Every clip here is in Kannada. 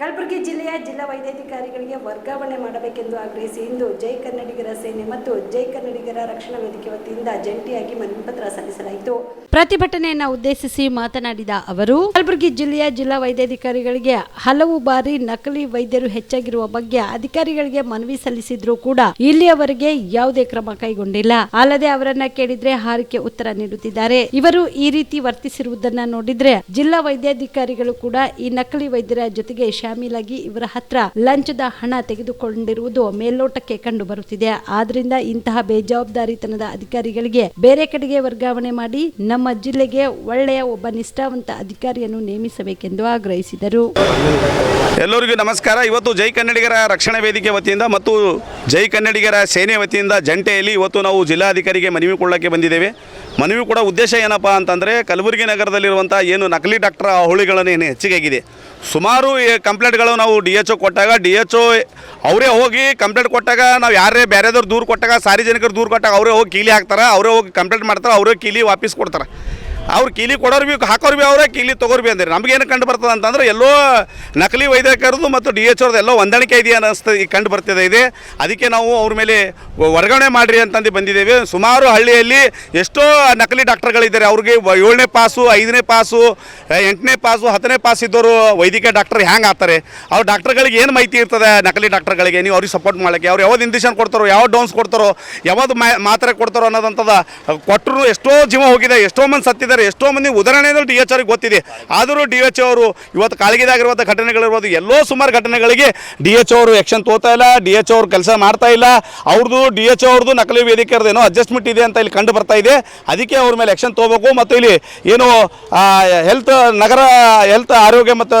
ಕಲಬುರಗಿ ಜಿಲ್ಲೆಯ ಜಿಲ್ಲಾ ವೈದ್ಯಾಧಿಕಾರಿಗಳಿಗೆ ವರ್ಗಾವಣೆ ಮಾಡಬೇಕೆಂದು ಆಗ್ರಹಿಸಿ ಇಂದು ಜೈ ಕನ್ನಡಿಗರ ಸೇನೆ ಮತ್ತು ಜೈ ಕನ್ನಡಿಗರ ರಕ್ಷಣಾ ವೇದಿಕೆ ವತಿಯಿಂದ ಜಂಟಿಯಾಗಿ ಮನವಿ ಪತ್ರ ಸಲ್ಲಿಸಲಾಯಿತು. ಪ್ರತಿಭಟನೆಯನ್ನು ಉದ್ದೇಶಿಸಿ ಮಾತನಾಡಿದ ಅವರು, ಕಲಬುರಗಿ ಜಿಲ್ಲೆಯ ಜಿಲ್ಲಾ ವೈದ್ಯಾಧಿಕಾರಿಗಳಿಗೆ ಹಲವು ಬಾರಿ ನಕಲಿ ವೈದ್ಯರು ಹೆಚ್ಚಾಗಿರುವ ಬಗ್ಗೆ ಅಧಿಕಾರಿಗಳಿಗೆ ಮನವಿ ಸಲ್ಲಿಸಿದ್ರೂ ಕೂಡ ಇಲ್ಲಿಯವರೆಗೆ ಯಾವುದೇ ಕ್ರಮ ಕೈಗೊಂಡಿಲ್ಲ. ಅಲ್ಲದೆ ಅವರನ್ನ ಕೇಳಿದ್ರೆ ಹಾರಿಕೆ ಉತ್ತರ ನೀಡುತ್ತಿದ್ದಾರೆ. ಇವರು ಈ ರೀತಿ ವರ್ತಿಸಿರುವುದನ್ನ ನೋಡಿದ್ರೆ ಜಿಲ್ಲಾ ವೈದ್ಯಾಧಿಕಾರಿಗಳು ಕೂಡ ಈ ನಕಲಿ ವೈದ್ಯರ ಜೊತೆಗೆ ಶಾಮೀಲಾಗಿ ಇವರ ಹತ್ರ ಲಂಚದ ಹಣ ತೆಗೆದುಕೊಂಡಿರುವುದು ಮೇಲ್ನೋಟಕ್ಕೆ ಕಂಡು ಬರುತ್ತಿದೆ. ಆದ್ರಿಂದ ಇಂತಹ ಬೇಜವಾಬ್ದಾರಿತನದ ಅಧಿಕಾರಿಗಳಿಗೆ ಬೇರೆ ಕಡೆಗೆ ವರ್ಗಾವಣೆ ಮಾಡಿ ನಮ್ಮ ಜಿಲ್ಲೆಗೆ ಒಳ್ಳೆಯ ಒಬ್ಬ ನಿಷ್ಠಾವಂತ ಅಧಿಕಾರಿಯನ್ನು ನೇಮಿಸಬೇಕೆಂದು ಆಗ್ರಹಿಸಿದರು. ಎಲ್ಲರಿಗೂ ನಮಸ್ಕಾರ. ಇವತ್ತು ಜೈ ಕನ್ನಡಿಗರ ರಕ್ಷಣಾ ವೇದಿಕೆ ವತಿಯಿಂದ ಮತ್ತು ಜೈ ಕನ್ನಡಿಗರ ಸೇನೆ ವತಿಯಿಂದ ಜಂಟೆಯಲ್ಲಿ ಇವತ್ತು ನಾವು ಜಿಲ್ಲಾಧಿಕಾರಿಗೆ ಮನವಿ ಕೊಳ್ಳಕ್ಕೆ ಬಂದಿದ್ದೇವೆ. ಮನವಿ ಕೂಡ ಉದ್ದೇಶ ಏನಪ್ಪ ಅಂತಂದರೆ ಕಲಬುರಗಿ ನಗರದಲ್ಲಿರುವಂಥ ಏನು ನಕಲಿ ಡಾಕ್ಟರ್ ಹುಳಿಗಳನ್ನು ಏನು ಹೆಚ್ಚಿಗೆ ಸುಮಾರು ಕಂಪ್ಲೇಂಟ್ಗಳು ನಾವು ಡಿ ಎಚ್ ಒ ಕೊಟ್ಟಾಗ, ಡಿ ಎಚ್ ಒ ಅವರೇ ಹೋಗಿ ಕಂಪ್ಲೇಂಟ್ ಕೊಟ್ಟಾಗ ನಾವು ಯಾರೇ ಬೇರೆದವ್ರು ದೂರು ಕೊಟ್ಟಾಗ, ಸಾರ್ವಜನಿಕರು ದೂರು ಕೊಟ್ಟಾಗ ಅವರೇ ಹೋಗಿ ಕೀಲಿ ಹಾಕ್ತಾರೆ, ಅವರೇ ಹೋಗಿ ಕಂಪ್ಲೇಂಟ್ ಮಾಡ್ತಾರೆ, ಅವರೇ ಕೀಲಿ ವಾಪಸ್ ಕೊಡ್ತಾರೆ. ಅವ್ರು ಕೀಲಿ ಕೊಡೋರು ಭೀ ಹಾಕೋರು ಭೀ ಅವರೇ ಕೀಲಿ ತೊಗೋರು ಭೀ ಅಂದ್ರೆ. ಏನು ಕಂಡು ಬರ್ತದೆ ಅಂತಂದ್ರೆ ಎಲ್ಲೋ ನಕಲಿ ವೈದ್ಯಕರದು ಮತ್ತು ಡಿ ಎಚ್ ಅವ್ರದ್ದು ಎಲ್ಲೋ ಹೊಂದಾಣಿಕೆ ಇದೆಯಾ ಅನ್ನಿಸ್ತದೆ ಈಗ ಕಂಡು ಬರ್ತಿದೆ ಇದೆ. ಅದಕ್ಕೆ ನಾವು ಅವ್ರ ಮೇಲೆ ವರ್ಗಾವಣೆ ಮಾಡಿರಿ ಅಂತಂದು ಬಂದಿದ್ದೇವೆ. ಸುಮಾರು ಹಳ್ಳಿಯಲ್ಲಿ ಎಷ್ಟೋ ನಕಲಿ ಡಾಕ್ಟರ್ಗಳಿದ್ದಾರೆ. ಅವ್ರಿಗೆ ಏಳನೇ ಪಾಸು, ಐದನೇ ಪಾಸು ಎಂಟನೇ ಪಾಸು, ಹತ್ತನೇ ಪಾಸ್ ಇದ್ದವರು ವೈದ್ಯಕೀಯ ಡಾಕ್ಟರ್ ಹ್ಯಾಂಗೆ ಆಗ್ತಾರೆ? ಅವ್ರು ಡಾಕ್ಟರ್ಗಳಿಗೆ ಏನು ಮಾಹಿತಿ ಇರ್ತದೆ ನಕಲಿ ಡಾಕ್ಟರ್ಗಳಿಗೆ? ನೀವು ಅವ್ರಿಗೆ ಸಪೋರ್ಟ್ ಮಾಡೋಕ್ಕೆ ಅವ್ರು ಯಾವ್ದು ಇಂಜೆಕ್ಷನ್ ಕೊಡ್ತಾರೋ ಯಾವ ಡೋನ್ಸ್ ಕೊಡ್ತಾರೋ, ಯಾವ್ದು ಮಾತ್ರೆ ಕೊಡ್ತಾರೋ ಅನ್ನೋದಂಥದ ಕೊಟ್ಟರು ಎಷ್ಟೋ ಜೀವ ಹೋಗಿದೆ, ಎಷ್ಟೋ ಮಂದಿ ಸತ್ತಿದ್ದಾರೆ ಎಷ್ಟೋ ಮಂದಿ ಉದಾಹರಣೆಗಳು ಡಿ ಎಚ್ ಅವ್ರಿಗೆ ಗೊತ್ತಿದೆ. ಆದರೂ ಡಿ ಎಚ್ ಅವರು ಇವತ್ತು ಕಾಳಗಿದಾಗಿರುವಂಥ ಘಟನೆಗಳಿರ್ಬೋದು, ಎಲ್ಲೋ ಸುಮಾರು ಘಟನೆಗಳಿಗೆ ಡಿ ಎಚ್ ಅವರು ಆ್ಯಕ್ಷನ್ ತೋತಾ ಇಲ್ಲ, ಡಿ ಎಚ್ ಅವರು ಕೆಲಸ ಮಾಡ್ತಾ ಇಲ್ಲ. ಅವ್ರದ್ದು ಡಿ ಎಚ್ ಅವ್ರದ್ದು ನಕಲಿ ವೇದಿಕೆಯವ್ರದ್ದು ಏನೋ ಅಡ್ಜಸ್ಟ್ಮೆಂಟ್ ಇದೆ ಅಂತ ಇಲ್ಲಿ ಕಂಡು ಬರ್ತಾ ಇದೆ. ಅದಕ್ಕೆ ಅವ್ರ ಮೇಲೆ ಆ್ಯಕ್ಷನ್ ತಗೋಬೇಕು ಮತ್ತು ಇಲ್ಲಿ ಏನು ಹೆಲ್ತ್ ನಗರ ಹೆಲ್ತ್ ಆರೋಗ್ಯ ಮತ್ತು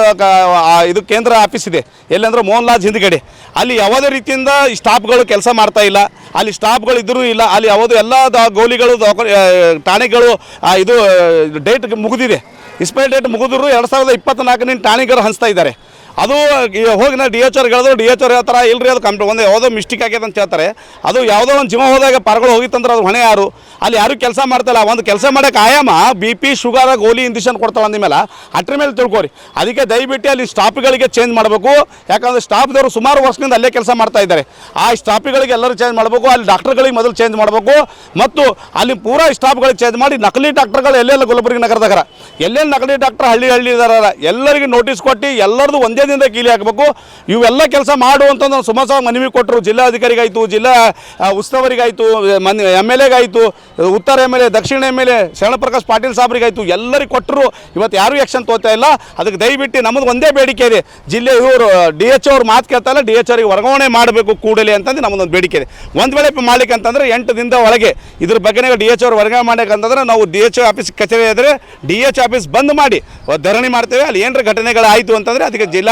ಇದು ಕೇಂದ್ರ ಆಫೀಸ್ ಇದೆ. ಎಲ್ಲಂದ್ರೆ ಮೋಹನ್ ಲಾಜ್ ಹಿಂದ್ಗಡೆ. ಅಲ್ಲಿ ಯಾವುದೇ ರೀತಿಯಿಂದ ಸ್ಟಾಫ್ಗಳು ಕೆಲಸ ಮಾಡ್ತಾ ಇಲ್ಲ. ಅಲ್ಲಿ ಸ್ಟಾಫ್ಗಳು ಇದ್ರೂ ಇಲ್ಲ, ಅಲ್ಲಿ ಯಾವುದು ಎಲ್ಲ ಗೋಲಿಗಳು ಠಾಣೆಗಳು ಇದು ಡೇಟ್ ಮುಗಿದಿದೆ. ಇಸ್ಪೈರ್ ಡೇಟ್ ಮುಗಿದ್ರು ಎರಡು ಸಾವಿರದ ಇಪ್ಪತ್ನಾಲ್ಕನೇ ಠಾಣೆಗಳು ಹಂಚ್ತಾ ಇದ್ದಾರೆ. ಅದು ಹೋಗಿ ನಾ ಡಿ ಎಚ್ ಆರ್ ಹೇಳಿದ್ರು ಡಿ ಎಚ್ ಆರ್ ಹೇಳ್ತಾರೆ, ಇಲ್ರಿ ಅದು ಕಂಪ್ಲೀಟ್ ಒಂದು ಯಾವುದೋ ಮಿಸ್ಟೇಕ್ ಆಗ್ಯದ ಅಂತ ಹೇಳ್ತಾರೆ. ಅದು ಯಾವುದೋ ಒಂದು ಜೀವ ಹೋದಾಗ ಪರಗಳು ಹೋಗಿತ್ತಂದ್ರೆ ಅದು ಹೊಣೆ ಯಾರು? ಅಲ್ಲಿ ಯಾರು ಕೆಲಸ ಮಾಡ್ತಾಯಿಲ್ಲ ಒಂದು ಕೆಲಸ ಮಾಡೋಕೆ ಆಯಾಮ ಬಿ ಪಿ ಶುಗರ್ ಗೋಲಿ ಇಂಜೆಕ್ಷನ್ ಕೊಡ್ತಾಳೆ ಅಂದಮೇಲೆ ಅಟ್ರ ಮೇಲೆ ತಿಳ್ಕೊರಿ. ಅದಕ್ಕೆ ದಯವಿಟ್ಟು ಅಲ್ಲಿ ಸ್ಟಾಫ್ಗಳಿಗೆ ಚೇಂಜ್ ಮಾಡಬೇಕು. ಯಾಕಂದ್ರೆ ಸ್ಟಾಫ್ದವರು ಸುಮಾರು ವರ್ಷದಿಂದ ಅಲ್ಲೇ ಕೆಲಸ ಮಾಡ್ತಾ ಇದ್ದಾರೆ. ಆ ಸ್ಟಾಫ್ಗಳಿಗೆ ಎಲ್ಲರೂ ಚೇಂಜ್ ಮಾಡಬೇಕು. ಅಲ್ಲಿ ಡಾಕ್ಟರ್ಗಳಿಗೆ ಮೊದಲು ಚೇಂಜ್ ಮಾಡಬೇಕು. ಮತ್ತು ಅಲ್ಲಿ ಪೂರಾ ಸ್ಟಾಫ್ಗಳಿಗೆ ಚೇಂಜ್ ಮಾಡಿ ನಕಲಿ ಡಾಕ್ಟರ್ಗಳು ಎಲ್ಲೆಲ್ಲ ಗುಲ್ಬರ್ಗಿ ನಗರದಾಗ ಎಲ್ಲೆಲ್ಲಿ ನಕಲಿ ಡಾಕ್ಟರ್ ಹಳ್ಳಿ ಹಳ್ಳಿ ಇದಾರ ಎಲ್ಲರಿಗೂ ನೋಟಿಸ್ ಕೊಟ್ಟು ಎಲ್ಲರದು ಒಂದೇ ದಿನದ ಕೀಲಿ ಹಾಕಬೇಕು. ಇವೆಲ್ಲ ಕೆಲಸ ಮಾಡು ಅಂತ ನಾವು ಸುಮಾರು ಮನವಿ ಕೊಟ್ಟರು. ಜಿಲ್ಲಾಧಿಕಾರಿಗಾಯಿತು, ಜಿಲ್ಲಾ ಉಸ್ತುವಾರಿಗಾಯಿತು, ಮನ್ ಎಂ ಎಲ್ ಎಗಾಯಿತು, ಉತ್ತರ M L A, Dakshina M L A, Sharanprakash Patil ಸಾಬ್ರಿಗಾಯಿತು. ಎಲ್ಲರಿಗೂ ಕೊಟ್ಟರು ಇವತ್ತು ಯಾರು ಆ್ಯಕ್ಷನ್ ತೋತಾ ಇಲ್ಲ. ಅದಕ್ಕೆ ದಯವಿಟ್ಟು ನಮ್ಮದು ಒಂದೇ ಬೇಡಿಕೆ ಇದೆ. ಜಿಲ್ಲೆ ಇವರು, ಡಿ ಎಚ್ ಅವ್ರು ಮಾತು ಕೇಳ್ತಾ ಇಲ್ಲ. ಡಿ ಎಚ್ ಅವ್ರಿಗೆ ವರ್ಗಾವಣೆ ಮಾಡಬೇಕು ಕೂಡಲೇ ಅಂತಂದು ನಮ್ಮದೊಂದು ಬೇಡಿಕೆ ಇದೆ. ಒಂದು ವೇಳೆ ಮಾಡ್ಲಿಕ್ಕೆ ಅಂತಂದ್ರೆ ಎಂಟು ದಿನದ ಒಳಗೆ ಇದ್ರ ಬಗ್ಗೆ ಡಿ ಎಚ್ ಅವ್ರು ವರ್ಗಾವಣೆ ಮಾಡಬೇಕಂತಂದ್ರೆ ನಾವು ಡಿ ಎಚ್ ಆಫೀಸ್ ಕಚೇರಿ ಇದ್ದರೆ ಡಿ ಎಚ್ ಆಫೀಸ್ ಬಂದ್ ಮಾಡಿ ಧರಣಿ ಮಾಡ್ತೇವೆ. ಅಲ್ಲಿ ಏನರ ಘಟನೆಗಳು ಆಯಿತು ಅಂತಂದ್ರೆ ಅದಕ್ಕೆ